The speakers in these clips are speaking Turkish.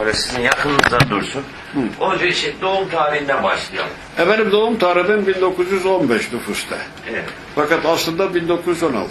Öyle sizin yakınınızda dursun. Önce şey, doğum tarihinden başlayalım. Efendim doğum tarihim 1915 nüfusta. Evet. Fakat aslında 1916.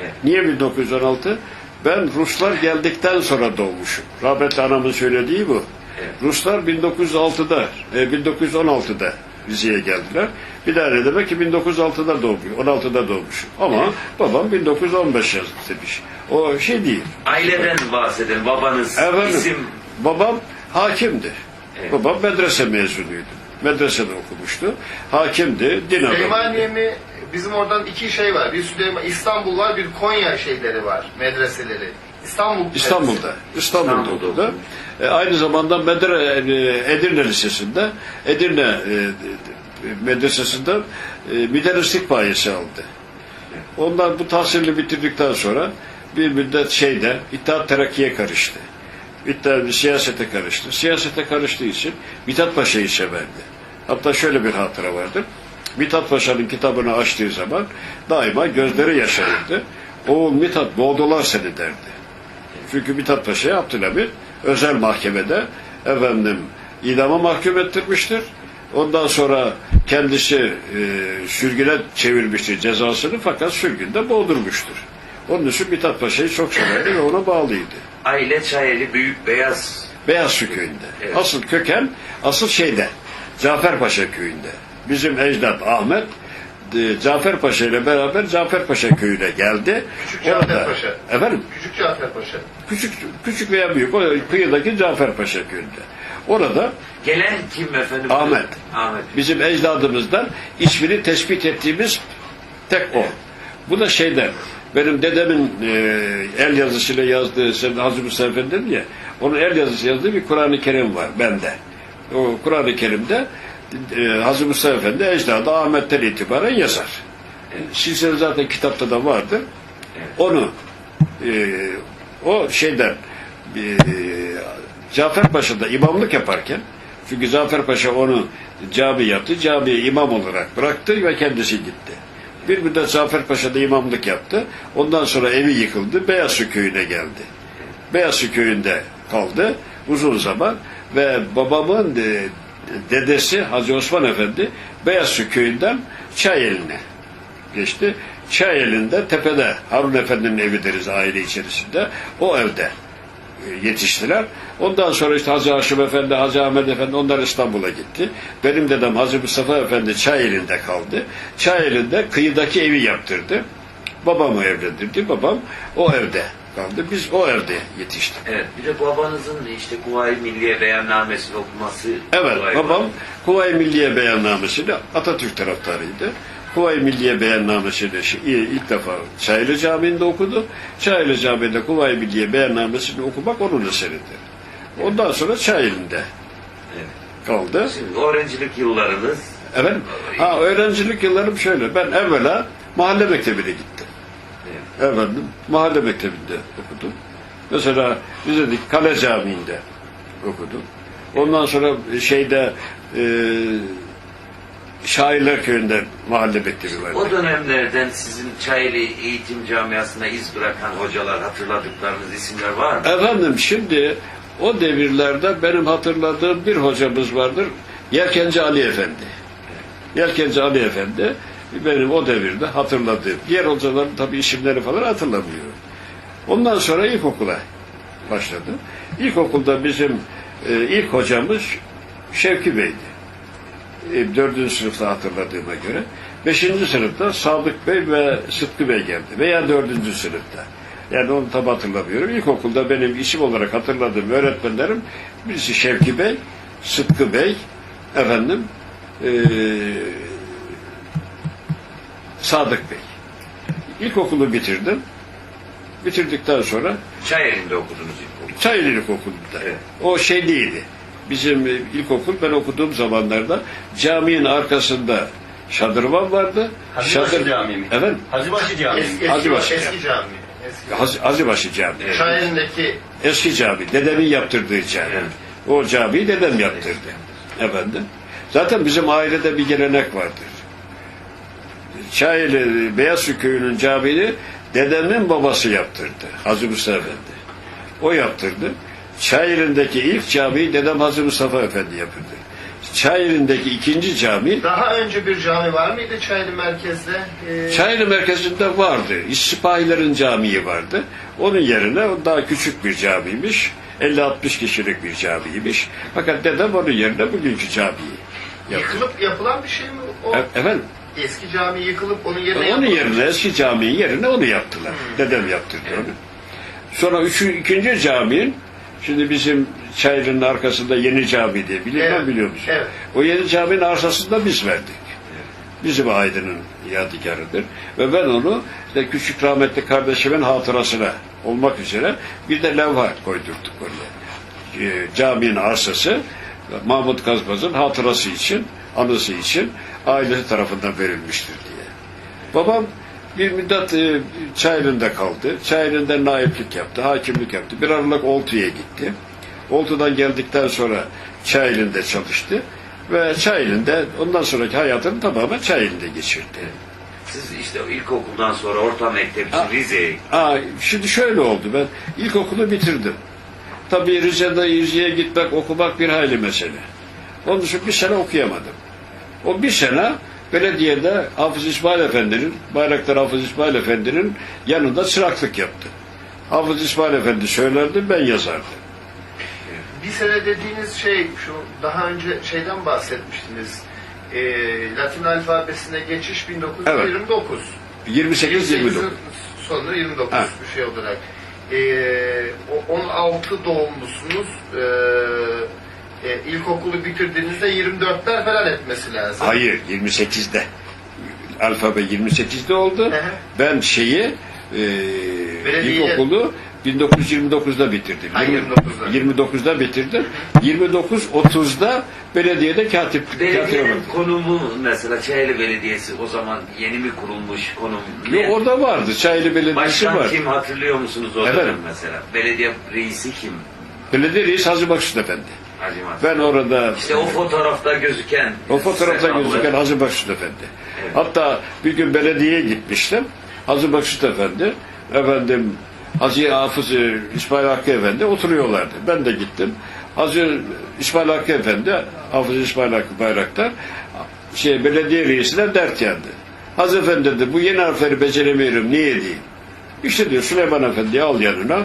Evet. Niye 1916? Ben Ruslar geldikten sonra doğmuşum. Rahmetli anamın söylediği bu. Evet. Ruslar 1906'da, e, 1916'da Rize'ye geldiler. Bir daha ne demek ki 1906'da doğmuş, 16'da doğmuş. Ama babam 1915 yazmış. O şey değil. Aileden bahsedelim. Babanız Efendim, isim babam hakimdi. Evet. Babam medrese mezunuydu. Medresede okumuştu. Hakimdi, din adamıydı. Süleymaniye mi? Bizim oradan iki şey var. Bir Süleyman, İstanbul var, bir Konya şeyleri var, medreseleri. İstanbul İstanbul'da. İstanbul'da İstanbul'da. E, aynı zamanda Medre, e, Edirne Lisesi'nde, Edirne e, e, Medresesi'nde e, müderrislik payesi aldı. Ondan bu tahsilini bitirdikten sonra bir müddet şeyde İttihat Terakki'ye karıştı. İttihat siyasete karıştı. Siyasete karıştığı için Mithat Paşa'yı severdi. Hatta şöyle bir hatıra vardır. Mithat Paşa'nın kitabını açtığı zaman daima gözleri yaşarırdı. Oğul Mithat boğdular seni derdi. Çünkü Mithat Paşa'ya Abdülhamit özel mahkemede efendim idama mahkum ettirmiştir. Ondan sonra kendisi e, sürgüne çevirmiştir cezasını fakat sürgünde boğdurmuştur. Onun için Mithat Paşa'yı çok severdi ve ona bağlıydı. Aile Çayeli Büyük Beyaz. Beyazsu köyünde. Evet. Asıl köken, asıl şeyde, Caferpaşa köyünde. Bizim ecdat Ahmet, e, Caferpaşa ile beraber Caferpaşa köyüne geldi. Küçük Caferpaşa. Efendim? Küçük Cafer Paşa. Küçük, küçük veya büyük, o kıyıdaki Caferpaşa köyünde. Orada Gelen kim efendim? Ahmet. Ahmet. bizim ecdadımızdan ismini tespit ettiğimiz tek o. Bu da şeyden, benim dedemin e, el yazısıyla yazdığı, sen Hazreti Mustafa Efendi dedin ya, onun el yazısı yazdığı bir Kur'an-ı Kerim var bende. O Kur'an-ı Kerim'de e, Hazreti Mustafa Efendi ecdadı Ahmet'ten itibaren yazar. Silsile zaten kitapta da vardı. Onu e, o şeyden e, Caferpaşa'da imamlık yaparken çünkü Caferpaşa onu cami yaptı. Camiye imam olarak bıraktı ve kendisi gitti. Bir müddet Caferpaşa'da imamlık yaptı. Ondan sonra evi yıkıldı. Beyazsu köyüne geldi. Beyazsu köyünde kaldı uzun zaman ve babamın e, dedesi Hacı Osman Efendi Beyazsu köyünden Çayeli'ne geçti. Çayeli'nde tepede Harun Efendi'nin evi deriz aile içerisinde. O evde yetiştiler. Ondan sonra işte Hacı Haşim Efendi, Hacı Ahmet Efendi onlar İstanbul'a gitti. Benim dedem Hacı Mustafa Efendi Çayeli'nde kaldı. Çayeli'nde kıyıdaki evi yaptırdı. Babamı evlendirdi. Babam o evde kaldı. Biz o evde yetiştik. Evet. Bir de babanızın işte Kuvayi Milliye beyannamesini okuması. Evet, babam. Kuvayi Milliye Beyannamesi'ni Atatürk taraftarıydı. Kuvayi Milliye Beyannamesi'ni ilk defa Çaylı Camii'nde okudu. Çaylı Camii'nde Kuvayi Milliye Beyannamesi'ni okumak onun eseridir. Ondan sonra Çaylı'nde Evet. kaldı. Şimdi öğrencilik yıllarınız Efendim, ha, öğrencilik yıllarım şöyle. Ben evvela mahalle mektebine gittim. Evet. Efendim, mahalle mektebinde okudum. Mesela Rize'deki Kale Camii'nde okudum. Ondan sonra şeyde e, Şairler Köyü'nde mahalle mektebi vardı. O dönemlerden sizin Çayeli Eğitim Camiası'na iz bırakan hocalar hatırladıklarınız isimler var mı? Efendim şimdi o devirlerde benim hatırladığım bir hocamız vardır. Yelkenci Ali Efendi. Yelkenci Ali Efendi benim o devirde hatırladığım. Diğer hocaların tabii isimleri falan hatırlamıyorum. Ondan sonra ilkokula başladı. İlkokulda bizim e, ilk hocamız Şevki Bey'di. E, dördüncü sınıfta hatırladığıma göre. Beşinci sınıfta Sadık Bey ve Sıtkı Bey geldi. Veya dördüncü sınıfta. Yani onu tam hatırlamıyorum. İlkokulda benim isim olarak hatırladığım öğretmenlerim birisi Şevki Bey, Sıtkı Bey, efendim e, Sadık Bey. İlkokulu bitirdim. Bitirdikten sonra Çayeli'nde okudunuz ilkokul. Çayeli İlkokulu'nda. Evet. O şey değildi. Bizim ilkokul ben okuduğum zamanlarda caminin arkasında şadırvan vardı. Hacıbaşı Camii mi? Evet. Hacıbaşı Camii. Eski, eski, Hacıbaşı eski cami. Eski. Haz- Hacıbaşı Camii. Şairindeki Eski cami. Dedemin yaptırdığı cami. Evet. O camiyi dedem yaptırdı. Efendim. Zaten bizim ailede bir gelenek vardır. Çayeli Beyazsu Köyü'nün camini dedemin babası yaptırdı. Hacı Mustafa Efendi. O yaptırdı. Çayeli'ndeki ilk camiyi dedem Hazır Mustafa Efendi yapıldı. Çayeli'ndeki ikinci cami Daha önce bir cami var mıydı Çaylı merkezde? Ee, Çayeli merkezinde vardı. İstipahilerin Camii vardı. Onun yerine daha küçük bir camiymiş. 50-60 kişilik bir camiymiş. Fakat dedem onun yerine bugünkü camiyi yaptı. yıkılıp yapılan bir şey mi o? E- efendim? Eski cami yıkılıp onun yerine Onun yerine eski caminin yerine onu yaptılar. Dedem yaptırdı onu. Sonra üçü, ikinci caminin şimdi bizim Çayır'ın arkasında yeni cami diye biliyor Evet, biliyor musun? evet. O yeni caminin arsasında biz verdik. Bizim Aydın'ın yadigarıdır. Ve ben onu işte küçük rahmetli kardeşimin hatırasına olmak üzere bir de levha koydurduk oraya. Ee, caminin arsası Mahmut Kazbaz'ın hatırası için, anısı için ailesi tarafından verilmiştir diye. Babam bir müddet e, Çayeli'nde kaldı. Çayeli'nde naiplik yaptı, hakimlik yaptı. Bir aralık Oltu'ya gitti. Oltu'dan geldikten sonra Çayeli'nde çalıştı. Ve Çayeli'nde ondan sonraki hayatını tamamen Çayeli'nde geçirdi. Siz işte ilkokuldan sonra orta mektep için Rize'ye Aa, şimdi şöyle oldu ben ilkokulu bitirdim. Tabii Rize'de Rize'ye gitmek, okumak bir hayli mesele. Onun için bir sene okuyamadım. O bir sene belediyede Hafız İsmail Efendi'nin, Bayraktar Hafız İsmail Efendi'nin yanında çıraklık yaptı. Hafız İsmail Efendi söylerdi, ben yazardım. Bir sene dediğiniz şey şu daha önce şeyden bahsetmiştiniz. Ee, Latin alfabesine geçiş 1929. 28-29. sonu 29 Ha. bir şey olarak. Ee, o 16 doğumlusunuz. Ee, e, ilkokulu bitirdiğinizde 24'ler falan etmesi lazım. Hayır, 28'de. Alfabe 28'de oldu. Hı hı. Ben şeyi e, ilkokulu 1929'da bitirdim. Ha, 20 29'da. 29'da bitirdim. 29-30'da belediyede katip katip Belediyenin konumu mesela Çayeli Belediyesi o zaman yeni mi kurulmuş konum? Ne? orada vardı. Çaylı Belediyesi Başkan var. kim hatırlıyor musunuz o Efendim? dönem mesela? Belediye reisi kim? Belediye reis Hacı Bakşut Efendi. Ben orada İşte o fotoğrafta gözüken o fotoğrafta gözüken Hacı Bakşut Efendi. Hatta bir gün belediyeye gitmiştim. Hacı Bakşut Efendi, efendim Hacı Hafız e, İsmail Hakkı Efendi oturuyorlardı. Ben de gittim. Hacı İsmail Hakkı Efendi, Hafız İsmail Hakkı Bayraktar, şey, belediye reisine dert yandı. Hacı Efendi dedi, bu yeni harfleri beceremiyorum, niye diyeyim? İşte diyor Süleyman Efendi'yi al yanına.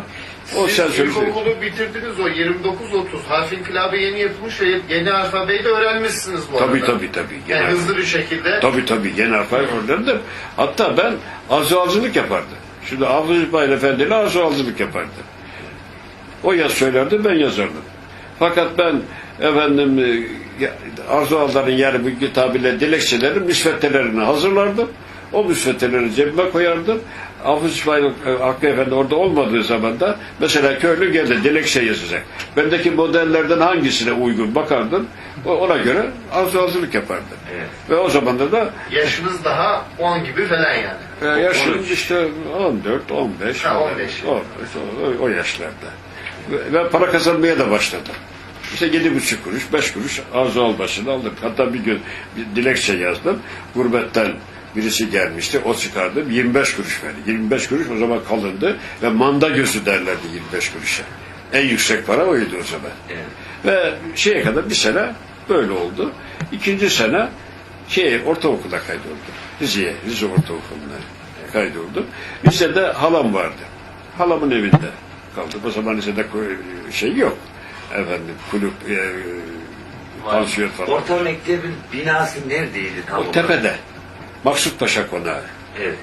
O Siz sen söyle. ilkokulu bitirdiniz o 29-30. Harf inkılabı yeni yapılmış ve yeni alfabeyi de öğrenmişsiniz bu Tabii arada. tabii tabii. Yani Genel- hızlı bir şekilde. Tabii tabii yeni harfler öğrendim. Hatta ben arzualcılık yapardım. Şimdi Hafız İsmail Efendi ile arzualcılık yapardım. O yaz söylerdi ben yazardım. Fakat ben efendim e, ya- arzualların yani bu tabirle dilekçelerin müsveddelerini hazırlardım. O müsveddeleri cebime koyardım. Hafız İsmail e, Hakkı Efendi orada olmadığı zaman da mesela köylü geldi dilekçe yazacak. Bendeki modellerden hangisine uygun bakardım. O- Ona göre arzualcılık yapardım. Evet. Ve o zaman da Yaşınız daha 10 gibi falan yani. e, yaşım işte 14, 15, Ha, falan. 15. 15, o, o yaşlarda. Ve, ve para kazanmaya da başladım. İşte yedi buçuk kuruş, beş kuruş arzu al başını aldım. Hatta bir gün bir dilekçe yazdım. Gurbetten birisi gelmişti. O çıkardım. 25 kuruş verdi. 25 kuruş o zaman kalındı. Ve manda gözü derlerdi 25 kuruşa. En yüksek para oydu o zaman. Evet. Ve şeye kadar bir sene böyle oldu. İkinci sene şey ortaokula kaydoldum. Rize'ye, Rize Ortaokulu'na kaydoldum. Rize'de halam vardı. Halamın evinde kaldım. O zaman Rize'de şey yok. Efendim kulüp, e, pansiyon falan. Orta mektebin binası neredeydi tam O olarak? tepede. Maksut Paşa Konağı. Evet.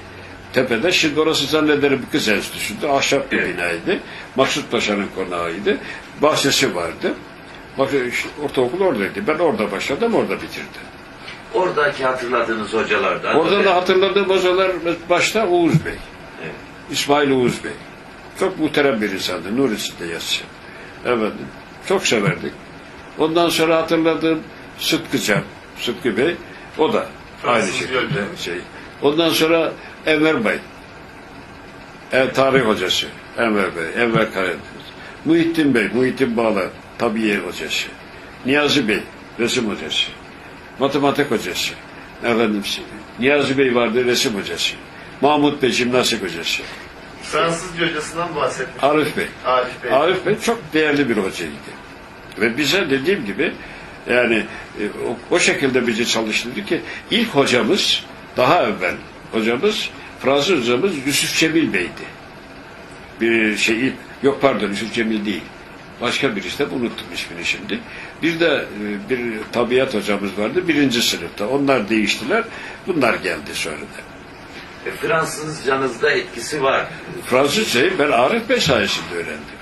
Tepede şimdi orası zannederim bir kız enstitüsüydü. Ahşap bir Evet. binaydı. Maksut Paşa'nın konağıydı. Bahçesi vardı. Bak işte ortaokul oradaydı. Ben orada başladım, orada bitirdim. Oradaki hatırladığınız hocalardan. Orada da hatırladığım hocalar başta Oğuz Bey. Evet. İsmail Oğuz Bey. Çok muhterem bir insandı. Nur içinde yatsın. Efendim. Çok severdik. Ondan sonra hatırladığım Sıtkı Can. Sıtkı Bey. O da aynı Fransız şekilde şey. Ondan sonra Enver Bey. E, tarih hocası. Enver Bey. Enver Karadeniz. Muhittin Bey. Muhittin Bağlar. Tabiye hocası. Niyazi Bey. Resim hocası. Matematik hocası. Efendim Niyazi Bey vardı resim hocası. Mahmut Bey jimnastik hocası. Fransızca hocasından bahsetmiş. Arif Bey. Arif Bey. Arif Bey çok değerli bir hocaydı. Ve bize dediğim gibi yani e, o, o şekilde bizi çalıştırdı ki ilk hocamız daha evvel hocamız Fransız hocamız Yusuf Cemil Bey'di. Bir şey yok pardon Yusuf Cemil değil. Başka birisi de unuttum ismini şimdi. Bir de e, bir tabiat hocamız vardı birinci sınıfta. Onlar değiştiler. Bunlar geldi sonra da. E, Fransızcanızda etkisi var. Fransızcayı ben Arif Bey sayesinde öğrendim.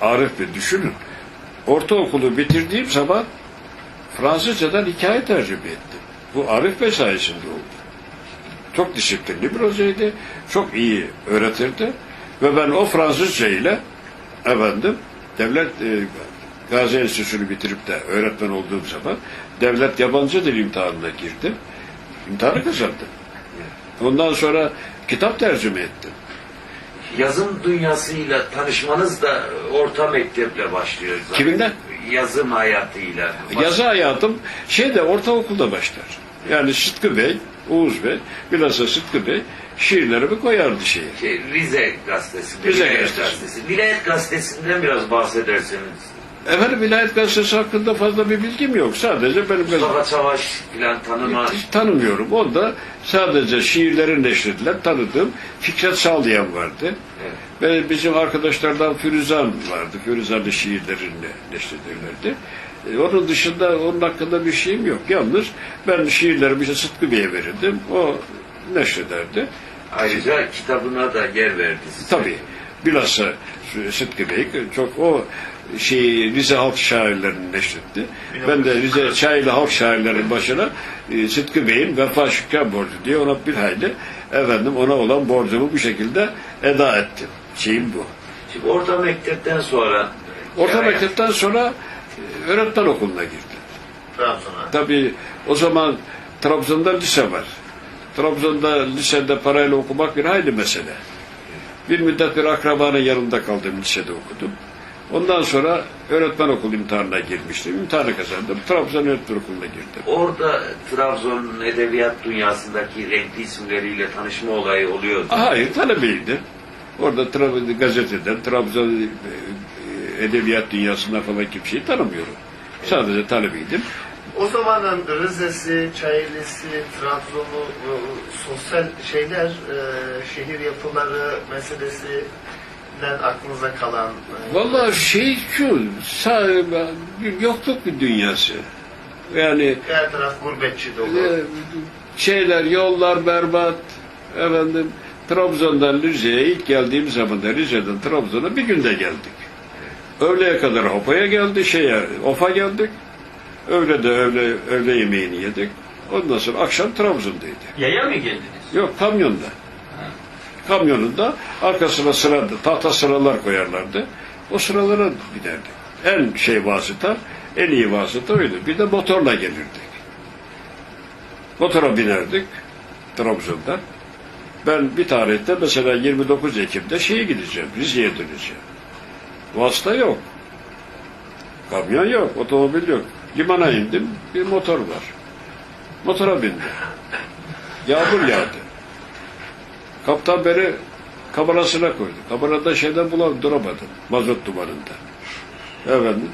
Arif Bey düşünün. Ortaokulu bitirdiğim zaman Fransızcadan hikaye tercüme ettim. Bu Arif Bey sayesinde oldu. Çok disiplinli bir hocaydı. Çok iyi öğretirdi. Ve ben o Fransızca ile efendim devlet e, Gazi Enstitüsü'nü bitirip de öğretmen olduğum zaman devlet yabancı dil imtihanına girdim. İmtihanı kazandım. Ondan sonra kitap tercüme ettim. Yazım dünyasıyla tanışmanız da orta mekteple başlıyor. zaten. Kiminle? Yazım hayatıyla. Yazı hayatım şeyde ortaokulda başlar. Yani Sıtkı Bey, Oğuz Bey, bilhassa Sıtkı Bey şiirlerimi koyardı şeye. Şey, Rize gazetesi. Rize Vilayet gazetesi. Vilayet gazetesinden biraz bahsederseniz. Efendim Vilayet Gazetesi hakkında fazla bir bilgim yok. Sadece benim Mustafa Çavaş filan tanıma. hiç tanımıyorum. Onda sadece şiirleri neşredilen tanıdığım Fikret Sağlayan vardı. Evet. Ve bizim arkadaşlardan Firuzan vardı. Firuzan'ın şiirlerini neşrederlerdi. E, onun dışında onun hakkında bir şeyim yok. Yalnız ben şiirlerimi işte Sıtkı Bey'e verirdim. O neşrederdi. Ayrıca kitabına da yer verdi size. Tabii. Bilhassa Sıtkı Bey çok o şeyi Rize halk şairlerini neşretti. Ben de Rize Çaylı halk şairlerinin başına e, Sıtkı Bey'in Vefa Şükran borcu diye ona bir hayli efendim ona olan borcumu bu şekilde eda ettim. Şeyim bu. Şimdi orta mektepten sonra Orta yani mektepten sonra e, öğretmen okuluna girdim. Trabzon'a. Tabii o zaman Trabzon'da lise var. Trabzon'da lisede parayla okumak bir hayli mesele. Bir müddet bir akrabanın yanında kaldım, lisede okudum. Ondan sonra öğretmen okulu imtihanına girmiştim. İmtihanı kazandım. Trabzon öğretmen okuluna girdim. orada Trabzon'un edebiyat dünyasındaki renkli isimleriyle tanışma olayı oluyordu. Hayır, talebeydim. Orada Trabzon gazeteden, Trabzon e, e, edebiyat dünyasında falan kimseyi tanımıyorum. Sadece talebeydim. O zamanın Rize'si, Çayeli'si, Trabzon'u, e, sosyal şeyler, e, şehir yapıları meselesinden aklınıza kalan... e, Vallahi şey şu, sa- bir yokluk bir dünyası. Yani Her taraf gurbetçi dolu. e, şeyler, yollar berbat. Efendim, Trabzon'dan Rize'ye ilk geldiğim zaman da Rize'den Trabzon'a bir günde geldik. Öğleye kadar Hopa'ya geldi, şeye, Of'a geldik. Öğle de öğle, öğle yemeğini yedik. Ondan sonra akşam Trabzon'daydık. Yaya mı geldiniz? Yok kamyonda. Kamyonunda arkasına sıra, tahta sıralar koyarlardı. O sıralara giderdik. En şey vasıta, en iyi vasıta oydu. Bir de motorla gelirdik. Motora binerdik Trabzon'da. Ben bir tarihte mesela 29 Ekim'de şeye gideceğim, Rize'ye döneceğim. Vasıta yok. Kamyon yok, otomobil yok. Limana indim, bir motor var. Motora bindim. Yağmur yağdı. Kaptan beni kamerasına koydu. Kamerada şeyden bulam duramadım. Mazot dumanında. Efendim.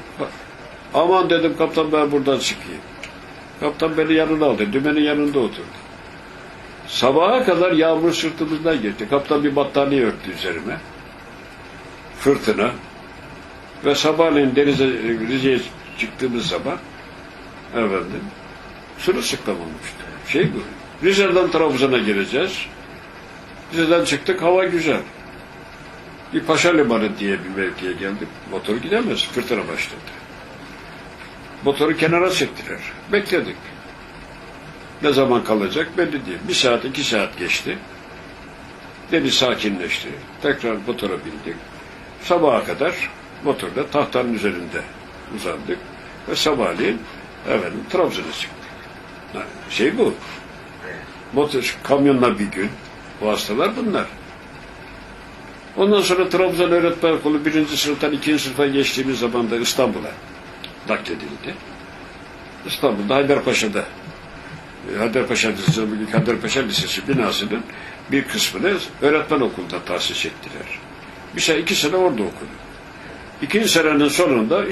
Aman dedim kaptan ben buradan çıkayım. Kaptan beni yanına aldı. Dümenin yanında oturdu. Sabaha kadar yağmur sırtımızdan geçti. Kaptan bir battaniye örttü üzerime. Fırtına. Ve sabahleyin denize, Rize'ye çıktığımız zaman efendim sırılsıklam olmuştu. Şey bu. Rize'den Trabzon'a geleceğiz. Rize'den çıktık hava güzel. Bir Paşa Limanı diye bir mevkiye geldik. Motor gidemez. Fırtına başladı. Motoru kenara çektiler. Bekledik. Ne zaman kalacak belli değil. Bir saat, iki saat geçti. Deniz sakinleşti. Tekrar motora bindik. Sabaha kadar motorla tahtanın üzerinde uzandık. Ve sabahleyin efendim Trabzon'a çıktık. Ha, Şey bu. Motor, kamyonla bir gün. Bu hastalar bunlar. Ondan sonra Trabzon Öğretmen Okulu birinci sınıftan ikinci sınıfa geçtiğimiz zaman da İstanbul'a nakledildi. İstanbul'da Haydarpaşa'da e, Haydarpaşa Lisesi, bugün Haydarpaşa Lisesi binasının bir kısmını öğretmen okulunda tahsis ettiler. Bir sene, iki sene orada okudu. İkinci senenin sonunda